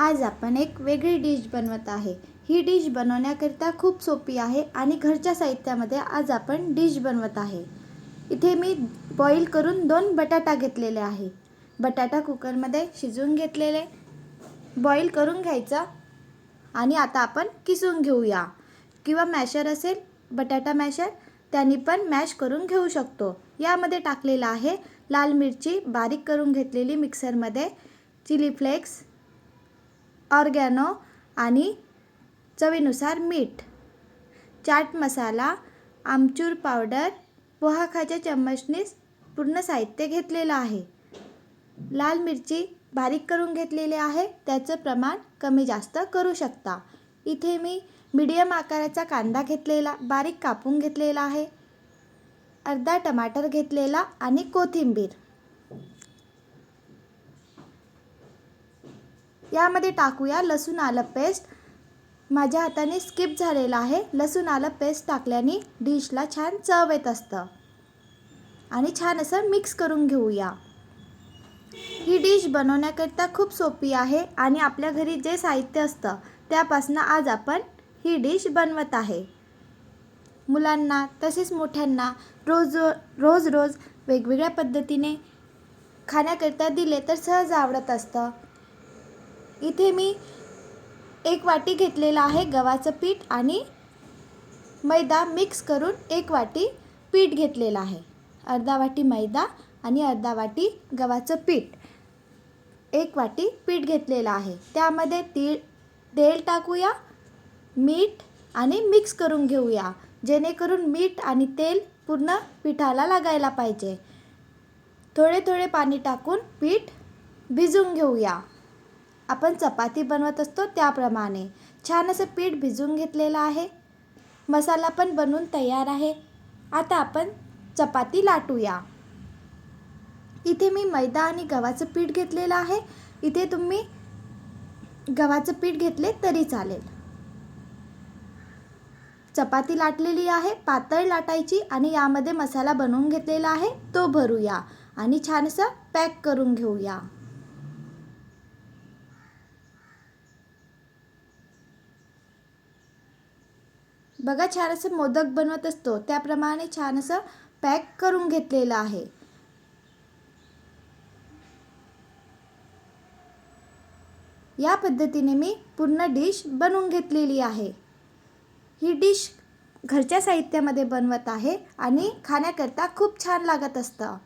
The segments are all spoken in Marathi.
आज आपण एक वेगळी डिश बनवत आहे. ही डिश बनवण्याकरिता खूप सोपी आहे आणि घरच्या साहित्यामध्ये आज आपण डिश बनवत आहे. इथे मी बॉईल करून दोन बटाटा घेतलेले आहे. बटाटा कुकरमध्ये शिजवून घेतलेले बॉईल करून घ्यायचा आणि आता आपण किसून घेऊया. किंवा मॅशर असेल बटाटा मॅशर त्यांनी पण मॅश करून घेऊ शकतो. यामध्ये टाकलेलं आहे लाल मिरची बारीक करून घेतलेली मिक्सरमध्ये चिली फ्लेक्स ऑर्गॅनो आणि चवीनुसार मीठ. चाट मसाला आमचूर पावडर पोहा खाच्या चम्मचने पूर्ण साहित्य घेतलेलं आहे. लाल मिरची बारीक करून घेतलेली आहे. त्याचं प्रमाण कमी जास्त करू शकता. इथे मी मीडियम आकाराचा कांदा घेतलेला बारीक कापून घेतलेला आहे. अर्धा टमाटर घेतलेला आणि कोथिंबीर. यामध्ये टाकूया लसूण आलं पेस्ट. माझ्या हाताने स्किप झालेला आहे. लसूण आलं पेस्ट टाकल्याने डिशला छान चव येत असतं. आणि छान असं मिक्स करून घेऊया. ही डिश बनवण्याकरिता खूप सोपी आहे आणि आपल्या घरी जे साहित्य असतं त्यापासून आज आपण ही डिश बनवत आहे. मुलांना तसेच मोठ्यांना रोज रोज रोज वेगवेगळ्या पद्धतीने खाण्याकरिता दिले तर सहज आवडत असतं. इथे मी एक वाटी घेतलेला आहे गव्हाचं पीठ आणि मैदा मिक्स करून एक वाटी पीठ घेतलेलं आहे. अर्धा वाटी मैदा आणि अर्धा वाटी गव्हाचं पीठ. एक वाटी पीठ घेतलेलं आहे. त्यामध्ये तीळ तेल टाकूया मीठ आणि मिक्स करून घेऊया. जेणेकरून मीठ आणि तेल पूर्ण पिठाला लागायला पाहिजे. थोडे थोडे पाणी टाकून पीठ भिजून घेऊया. आपण चपाती बनवत असतो त्याप्रमाणे. छान असं पीठ भिजून घेतलेलं आहे. मसाला पण बनवून तयार आहे. आता आपण चपाती लाटूया. इथे मी मैदा आणि गव्हाचं पीठ घेतलेलं आहे. इथे तुम्ही गव्हाचं पीठ घेतले तरी चालेल. चपाती लाटलेली आहे पातळ लाटायची आणि यामध्ये मसाला बनवून घेतलेला आहे. तो भरूया आणि छानसं पॅक करून घेऊया. बघा छान असं मोदक बनवत असतो. त्याप्रमाणे छान असं पॅक करून घेतलेलं आहे. या पद्धतीने मी पूर्ण डिश बनवून घेतलेली आहे. ही डिश घरच्या साहित्यामध्ये बनवत आहे आणि खाण्याकरता खूप छान लागत असतं.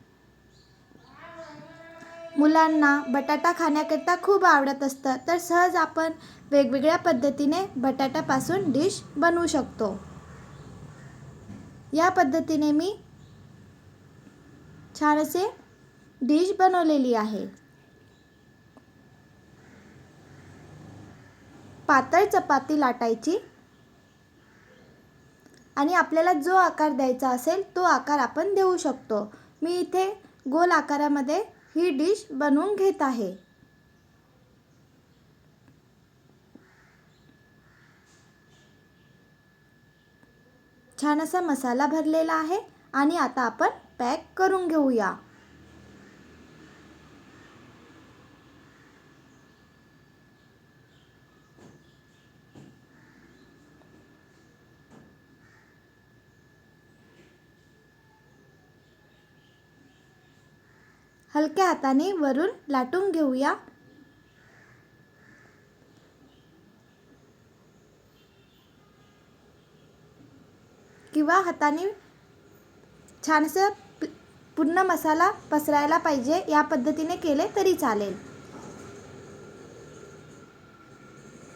मुलांना बटाटा खाण्याकरता खूप आवडत असतं तर सहज आपण वेगवेगळ्या पद्धतीने बटाट्यापासून डिश बनवू शकतो. या पद्धतीने मी छान असे डिश बनवलेली आहे. पातळ चपाती लाटायची आणि आपल्याला जो आकार द्यायचा असेल तो आकार आपण देऊ शकतो. मी इथे गोल आकारामध्ये ही डिश बनवून घेत आहे. छान असा मसाला भरलेला आहे आणि आता आपण पॅक करून घेऊया. हलक्या हाताने वरून लाटून घेऊया. किंवा हाताने छानसं पूर्ण मसाला पसरायला पाहिजे. या पद्धतीने केले तरी चालेल.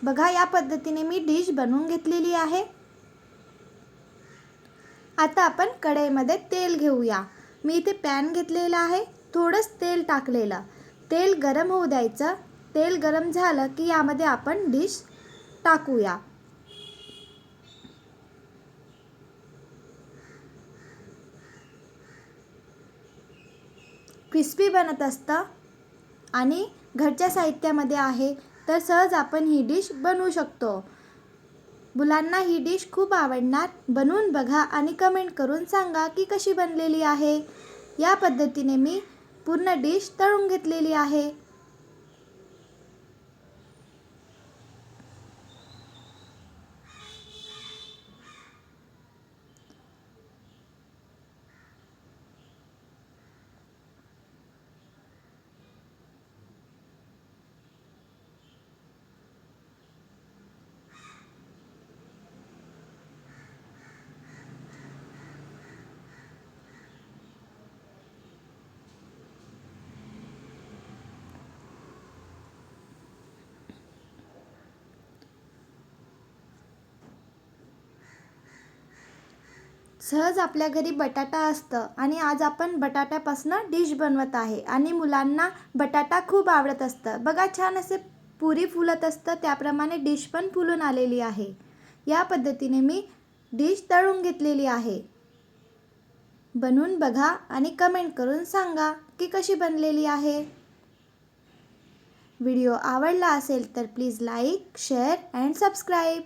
बघा या पद्धतीने मी डिश बनवून घेतलेली आहे. आता आपण कढईमध्ये तेल घेऊया. मी इथे पॅन घेतलेला आहे. थोडंच तेल टाकलेलं. तेल गरम होऊ द्यायचं. तेल गरम झालं की यामध्ये आपण डिश टाकूया. क्रिस्पी बनत असतं आणि घरच्या साहित्यामध्ये आहे तर सहज आपण ही डिश बनवू शकतो. मुलांना ही डिश खूप आवडणार. बनवून बघा आणि कमेंट करून सांगा की कशी बनलेली आहे. या पद्धतीने मी पूर्ण डिश तळून घेतलेली आहे. सहज आपल्या घरी बटाटा असतं आणि आज आपण बटाट्यापासून डिश बनवत आहे आणि मुलांना बटाटा खूप आवडत असतं. बघा छान असे पुरी फुलत असतं त्याप्रमाणे डिश पण फुलून आलेली आहे. या पद्धतीने मी डिश तळून घेतलेली आहे. बनवून बघा आणि कमेंट करून सांगा की कशी बनलेली आहे. व्हिडिओ आवडला असेल तर please like share and subscribe.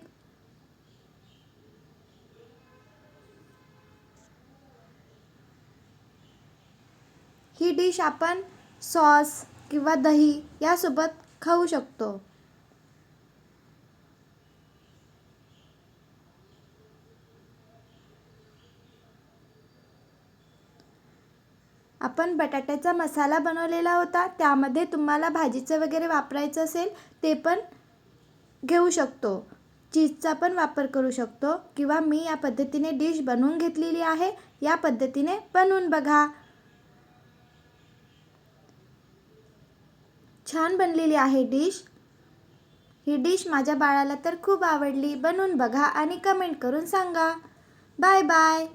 He dish आपण सॉस किंवा दही यासोबत खाऊ शकतो. आपण बटाट्याचा मसाला बनवलेला होता त्यामध्ये तुम्हाला भाजीचं वगैरे वापरायचं असेल ते पण घेऊ शकतो. चीजचा पण वापर करू शकतो किंवा मी या पद्धतीने डिश बनवून घेतलेली आहे या पद्धतीने बनवून बघा. छान बनलेली आहे डिश. ही डिश माझ्या बाळाला तर खूप आवडली. बनवून बघा आणि कमेंट करून सांगा. Bye bye